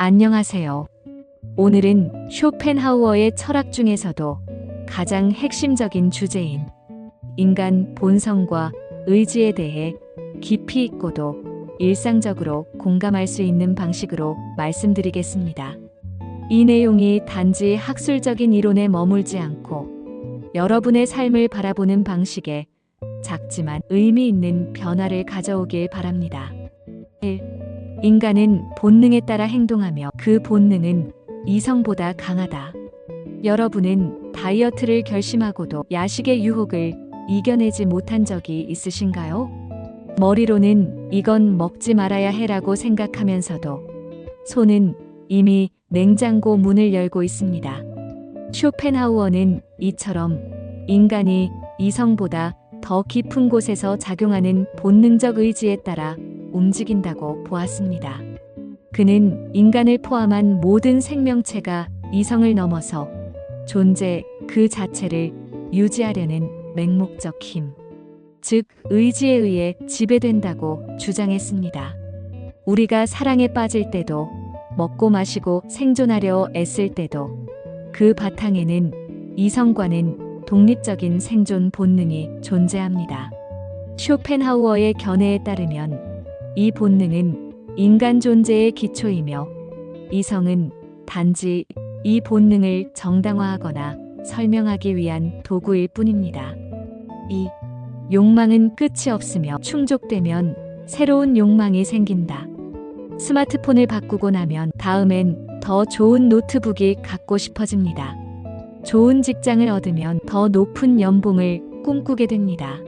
안녕하세요. 오늘은 쇼펜하우어의 철학 중에서도 가장 핵심적인 주제인 인간 본성과 의지에 대해 깊이 있고도 일상적으로 공감할 수 있는 방식으로 말씀드리겠습니다. 이 내용이 단지 학술적인 이론에 머물지 않고 여러분의 삶을 바라보는 방식에 작지만 의미 있는 변화를 가져오길 바랍니다. 1. 인간은 본능에 따라 행동하며 그 본능은 이성보다 강하다. 여러분은 다이어트를 결심하고도 야식의 유혹을 이겨내지 못한 적이 있으신가요? 머리로는 이건 먹지 말아야 해라고 생각하면서도 손은 이미 냉장고 문을 열고 있습니다. 쇼펜하우어는 이처럼 인간이 이성보다 더 깊은 곳에서 작용하는 본능적 의지에 따라 움직인다고 보았습니다. 그는 인간을 포함한 모든 생명체가 이성을 넘어서 존재 그 자체를 유지하려는 맹목적 힘, 즉 의지에 의해 지배된다고 주장했습니다. 우리가 사랑에 빠질 때도 먹고 마시고 생존하려 애쓸 때도 그 바탕에는 이성과는 독립적인 생존 본능이 존재합니다. 쇼펜하우어의 견해에 따르면 이 본능은 인간 존재의 기초이며 이성은 단지 이 본능을 정당화하거나 설명하기 위한 도구일 뿐입니다. 이 욕망은 끝이 없으며 충족되면 새로운 욕망이 생긴다. 스마트폰을 바꾸고 나면 다음엔 더 좋은 노트북이 갖고 싶어집니다. 좋은 직장을 얻으면 더 높은 연봉을 꿈꾸게 됩니다.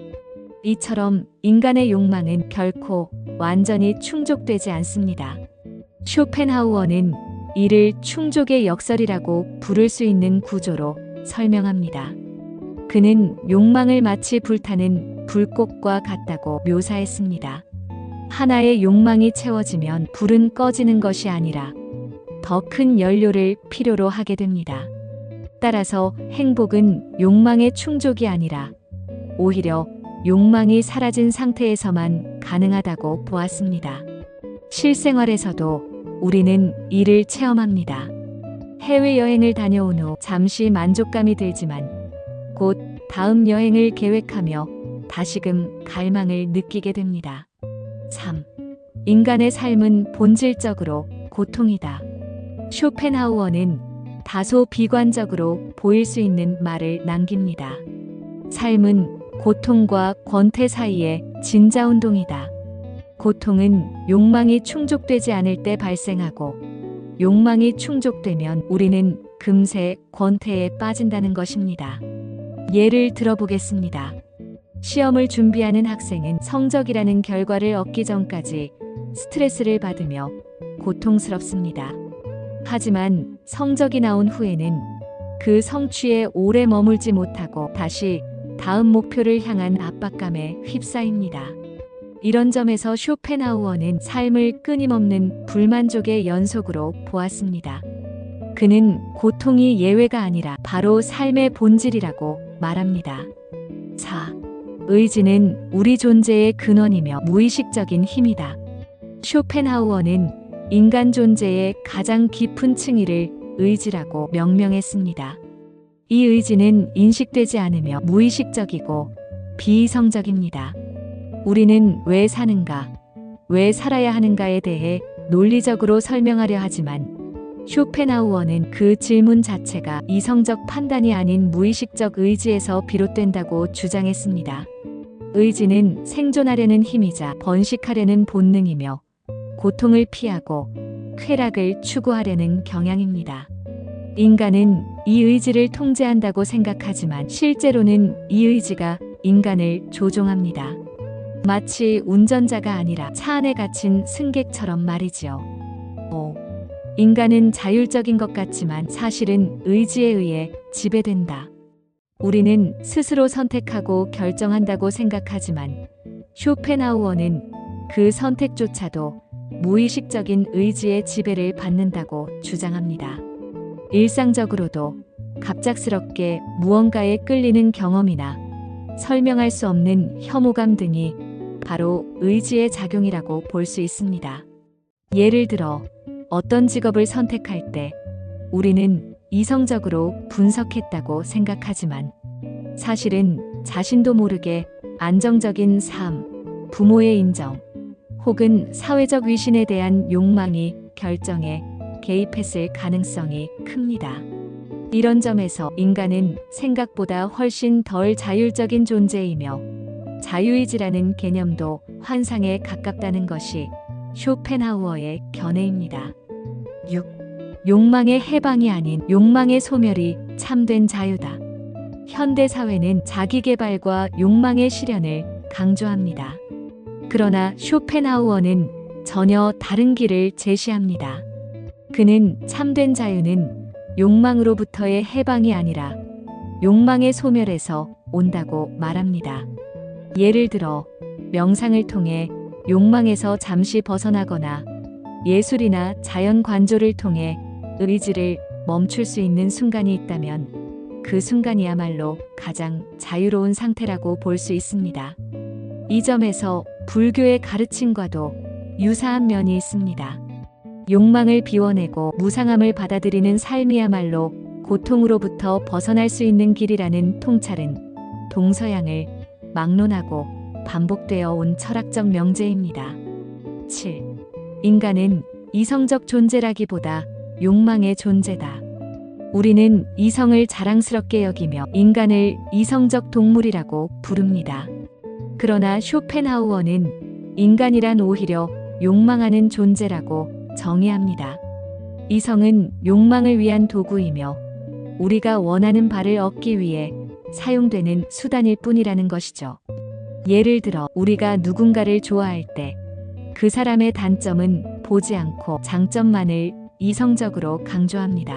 이처럼 인간의 욕망은 결코 완전히 충족되지 않습니다. 쇼펜하우어는 이를 충족의 역설이라고 부를 수 있는 구조로 설명합니다. 그는 욕망을 마치 불타는 불꽃과 같다고 묘사했습니다. 하나의 욕망이 채워지면 불은 꺼지는 것이 아니라 더 큰 연료를 필요로 하게 됩니다. 따라서 행복은 욕망의 충족이 아니라 오히려 욕망이 사라진 상태에서만 가능하다고 보았습니다. 실생활에서도 우리는 이를 체험합니다. 해외여행을 다녀온 후 잠시 만족감이 들지만 곧 다음 여행을 계획하며 다시금 갈망을 느끼게 됩니다. 3. 인간의 삶은 본질적으로 고통이다. 쇼펜하우어는 다소 비관적으로 보일 수 있는 말을 남깁니다. 삶은 고통과 권태 사이의 진자운동이다. 고통은 욕망이 충족되지 않을 때 발생하고 욕망이 충족되면 우리는 금세 권태에 빠진다는 것입니다. 예를 들어보겠습니다. 시험을 준비하는 학생은 성적이라는 결과를 얻기 전까지 스트레스를 받으며 고통스럽습니다. 하지만 성적이 나온 후에는 그 성취에 오래 머물지 못하고 다시 다음 목표를 향한 압박감에 휩싸입니다. 이런 점에서 쇼펜하우어는 삶을 끊임없는 불만족의 연속으로 보았습니다. 그는 고통이 예외가 아니라 바로 삶의 본질이라고 말합니다. 4. 의지는 우리 존재의 근원이며 무의식적인 힘이다. 쇼펜하우어는 인간 존재의 가장 깊은 층위를 의지라고 명명했습니다. 이 의지는 인식되지 않으며 무의식적이고 비이성적입니다. 우리는 왜 사는가, 왜 살아야 하는가에 대해 논리적으로 설명하려 하지만 쇼펜하우어는 그 질문 자체가 이성적 판단이 아닌 무의식적 의지에서 비롯된다고 주장했습니다. 의지는 생존하려는 힘이자 번식하려는 본능이며 고통을 피하고 쾌락을 추구하려는 경향입니다. 인간은 이 의지를 통제한다고 생각하지만 실제로는 이 의지가 인간을 조종합니다. 마치 운전자가 아니라 차 안에 갇힌 승객처럼 말이지요. 5. 인간은 자율적인 것 같지만 사실은 의지에 의해 지배된다. 우리는 스스로 선택하고 결정한다고 생각하지만 쇼펜하우어는 그 선택조차도 무의식적인 의지의 지배를 받는다고 주장합니다. 일상적으로도 갑작스럽게 무언가에 끌리는 경험이나 설명할 수 없는 혐오감 등이 바로 의지의 작용이라고 볼 수 있습니다. 예를 들어 어떤 직업을 선택할 때 우리는 이성적으로 분석했다고 생각하지만 사실은 자신도 모르게 안정적인 삶, 부모의 인정, 혹은 사회적 위신에 대한 욕망이 결정에 개입했을 가능성이 큽니다. 이런 점에서 인간은 생각보다 훨씬 덜 자율적인 존재이며 자유의지라는 개념도 환상에 가깝다는 것이 쇼펜하우어의 견해입니다. 6. 욕망의 해방이 아닌 욕망의 소멸이 참된 자유다. 현대 사회는 자기 개발과 욕망의 실현을 강조합니다. 그러나 쇼펜하우어는 전혀 다른 길을 제시합니다. 그는 참된 자유는 욕망으로부터의 해방이 아니라 욕망의 소멸에서 온다고 말합니다. 예를 들어 명상을 통해 욕망에서 잠시 벗어나거나 예술이나 자연 관조를 통해 의지를 멈출 수 있는 순간이 있다면 그 순간이야말로 가장 자유로운 상태라고 볼 수 있습니다. 이 점에서 불교의 가르침과도 유사한 면이 있습니다. 욕망을 비워내고 무상함을 받아들이는 삶이야말로 고통으로부터 벗어날 수 있는 길이라는 통찰은 동서양을 막론하고 반복되어 온 철학적 명제입니다. 7. 인간은 이성적 존재라기보다 욕망의 존재다. 우리는 이성을 자랑스럽게 여기며 인간을 이성적 동물이라고 부릅니다. 그러나 쇼펜하우어는 인간이란 오히려 욕망하는 존재라고 정의합니다. 이성은 욕망을 위한 도구이며 우리가 원하는 바를 얻기 위해 사용되는 수단일 뿐이라는 것이죠. 예를 들어 우리가 누군가를 좋아할 때 그 사람의 단점은 보지 않고 장점만을 이성적으로 강조합니다.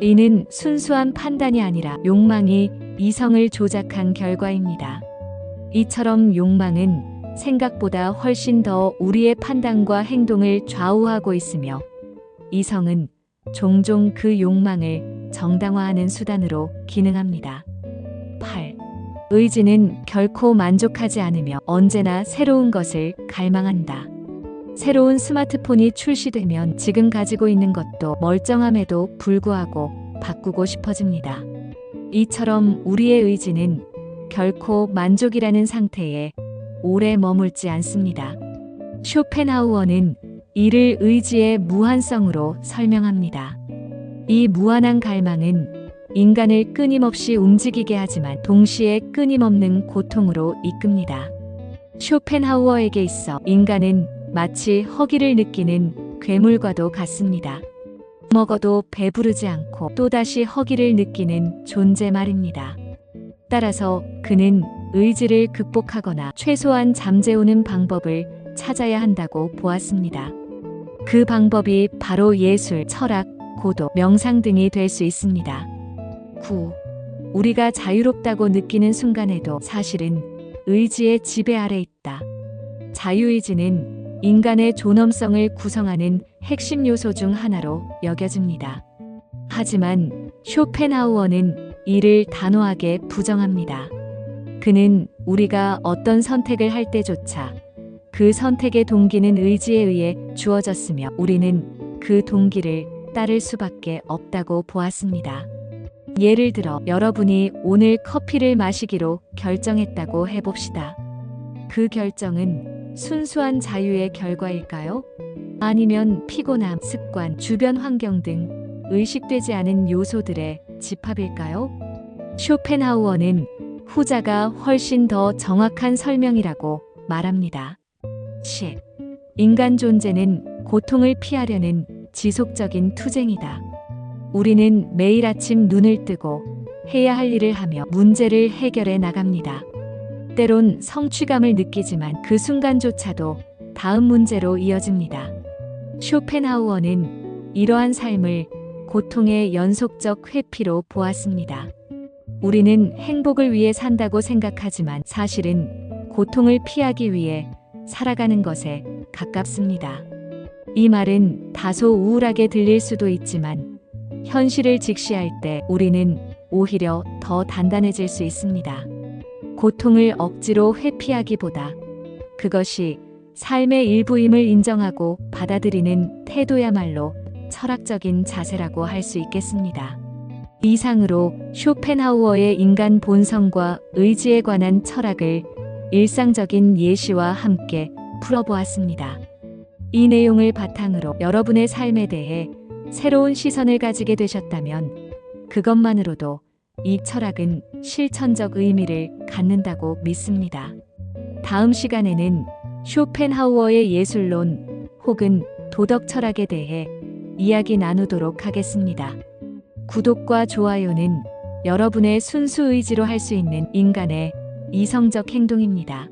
이는 순수한 판단이 아니라 욕망이 이성을 조작한 결과입니다. 이처럼 욕망은 생각보다 훨씬 더 우리의 판단과 행동을 좌우하고 있으며 이성은 종종 그 욕망을 정당화하는 수단으로 기능합니다. 8. 의지는 결코 만족하지 않으며 언제나 새로운 것을 갈망한다. 새로운 스마트폰이 출시되면 지금 가지고 있는 것도 멀쩡함에도 불구하고 바꾸고 싶어집니다. 이처럼 우리의 의지는 결코 만족이라는 상태에 오래 머물지 않습니다. 쇼펜하우어는 이를 의지의 무한성으로 설명합니다. 이 무한한 갈망은 인간을 끊임없이 움직이게 하지만 동시에 끊임없는 고통으로 이끕니다. 쇼펜하우어에게 있어 인간은 마치 허기를 느끼는 괴물과도 같습니다. 먹어도 배부르지 않고 또다시 허기를 느끼는 존재 말입니다. 따라서 그는 의지를 극복하거나 최소한 잠재우는 방법을 찾아야 한다고 보았습니다. 그 방법이 바로 예술, 철학, 고도, 명상 등이 될 수 있습니다. 9. 우리가 자유롭다고 느끼는 순간에도 사실은 의지의 지배 아래 있다. 자유의지는 인간의 존엄성을 구성하는 핵심 요소 중 하나로 여겨집니다. 하지만 쇼펜하우어는 이를 단호하게 부정합니다. 그는 우리가 어떤 선택을 할 때조차 그 선택의 동기는 의지에 의해 주어졌으며 우리는 그 동기를 따를 수밖에 없다고 보았습니다. 예를 들어 여러분이 오늘 커피를 마시기로 결정했다고 해봅시다. 그 결정은 순수한 자유의 결과일까요? 아니면 피곤함, 습관, 주변 환경 등 의식되지 않은 요소들의 집합일까요? 쇼펜하우어는 후자가 훨씬 더 정확한 설명이라고 말합니다. 10. 인간 존재는 고통을 피하려는 지속적인 투쟁이다. 우리는 매일 아침 눈을 뜨고 해야 할 일을 하며 문제를 해결해 나갑니다. 때론 성취감을 느끼지만 그 순간조차도 다음 문제로 이어집니다. 쇼펜하우어는 이러한 삶을 고통의 연속적 회피로 보았습니다. 우리는 행복을 위해 산다고 생각하지만 사실은 고통을 피하기 위해 살아가는 것에 가깝습니다. 이 말은 다소 우울하게 들릴 수도 있지만 현실을 직시할 때 우리는 오히려 더 단단해질 수 있습니다. 고통을 억지로 회피하기보다 그것이 삶의 일부임을 인정하고 받아들이는 태도야말로 철학적인 자세라고 할 수 있겠습니다. 이상으로 쇼펜하우어의 인간 본성과 의지에 관한 철학을 일상적인 예시와 함께 풀어보았습니다. 이 내용을 바탕으로 여러분의 삶에 대해 새로운 시선을 가지게 되셨다면 그것만으로도 이 철학은 실천적 의미를 갖는다고 믿습니다. 다음 시간에는 쇼펜하우어의 예술론 혹은 도덕 철학에 대해 이야기 나누도록 하겠습니다. 구독과 좋아요는 여러분의 순수 의지로 할 수 있는 인간의 이성적 행동입니다.